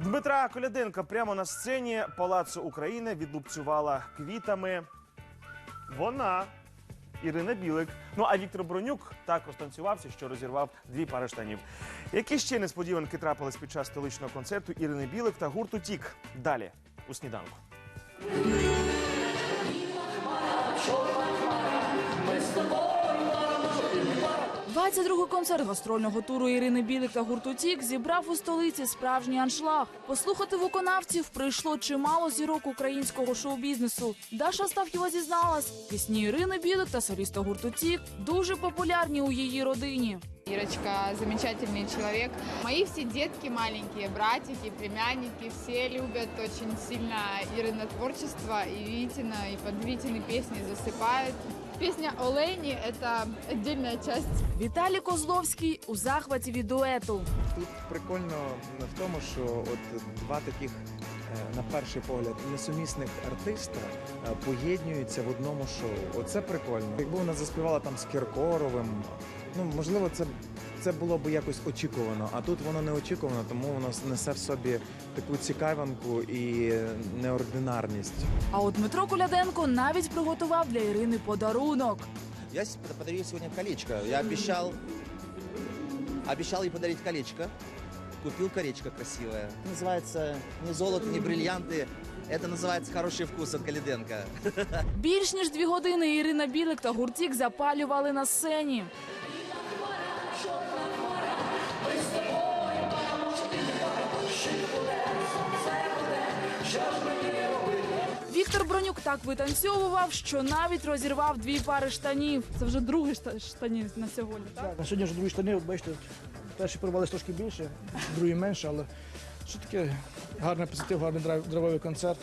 Дмитра Коляденка прямо на сцені Палацу України відлупцювала квітами. Вона. Ірина Білик. Ну а Віктор Бронюк також танцювався, що розірвав дві пари штанів. Які ще несподіванки трапились під час столичного концерту Ірини Білик та гурту Тік? Далі у сніданку. 22-й концерт гастрольного туру Ірини Білик та гурту Тік зібрав у столиці справжній аншлаг. Послухати виконавців прийшло чимало зірок українського шоу-бізнесу. Даша Астаф'єва зізналась, пісні Ірини Білик та соліста гурту Тік дуже популярні у її родині. Ирочка замечательный человек. Мои все детки маленькие, братики, племянники, все любят очень сильно Ирина творчество и Витина, и под Витины песни засыпают. Песня Олени – это отдельная часть Віталій Козловський у захваті від дуету. Тут прикольно в тому, що от два таких, е, на перший погляд, несумісних артиста е, поєднуються в одному шоу. Оце прикольно. Якби вона заспівала там з Кіркоровим, ну можливо, це Це було б якось очікувано, а тут воно не очікувано, тому воно несе в собі таку цікавинку і неординарність. А от Дмитро Коляденко навіть приготував для Ірини подарунок. Я с- подарю ей сегодня колечко. Я обещал, обещал ей подарить колечко. Купил колечко красивое. Называется не золото, не бриллианты. Это называется хороший вкус от Калиденко. Більш ніж дві години Ірина Білик та гуртік запалювали на сцені. Віктор Бронюк так витанцьовував, що навіть розірвав дві пари штанів. Це вже другий шта- штанів на сьогодні. Так? На сьогодні вже другі штани, от бачите, перші порвались трошки більше, другі менше, але що таке гарний позитив, гарний драйв- драйвовий концерт.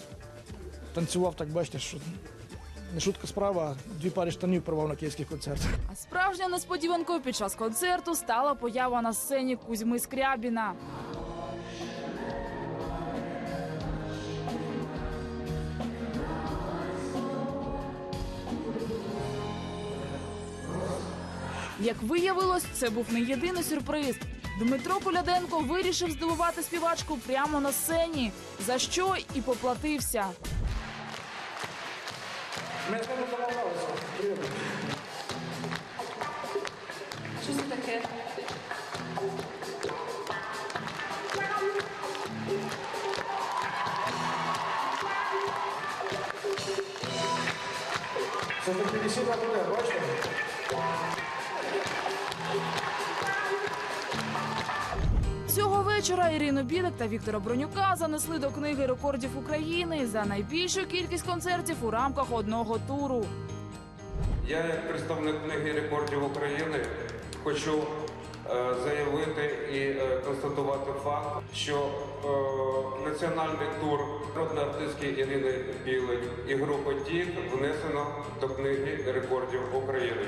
Танцював, так бачите, що не шутка справа, дві пари штанів порвав на київських концертах. А справжньою несподіванкою під час концерту стала поява на сцені Кузьми Скрябіна. Як виявилось, це був не єдиний сюрприз. Дмитро Коляденко вирішив здивувати співачку прямо на сцені, за що і поплатився. Це за 50 буде, бачите? Цього вечора Ірину Білик та Віктора Бронюка занесли до книги рекордів України за найбільшу кількість концертів у рамках одного туру. Я, як представник книги рекордів України, хочу е, заявити і е, констатувати факт, що е, національний тур народної артистки Ірини Білик і групи Дік внесено до книги рекордів України.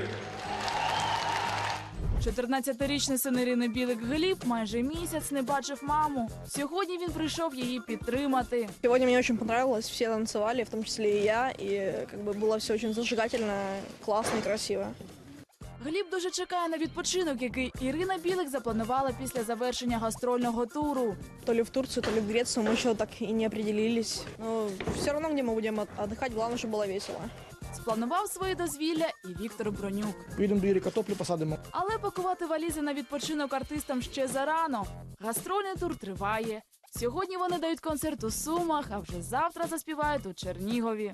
14-річний син Ірини Білик Гліб майже місяць не бачив маму. Сьогодні він прийшов її підтримати. Сегодня мне очень понравилось, все танцевали, в том числе и я, и как бы было все очень зажигательно, классно и красиво. Гліб дуже чекає на відпочинок, який Ірина Білик запланувала після завершення гастрольного туру. То ли в Турцию, то ли в Грецию, мы еще так и не определились. Но все равно, где мы будем от- отдыхать, главное, чтобы было весело. Спланував своє дозвілля і Віктор Бронюк. Підемо до Ірі картоплю посадимо. Але пакувати валізи на відпочинок артистам ще зарано. Гастрольний тур триває. Сьогодні вони дають концерт у Сумах, а вже завтра заспівають у Чернігові.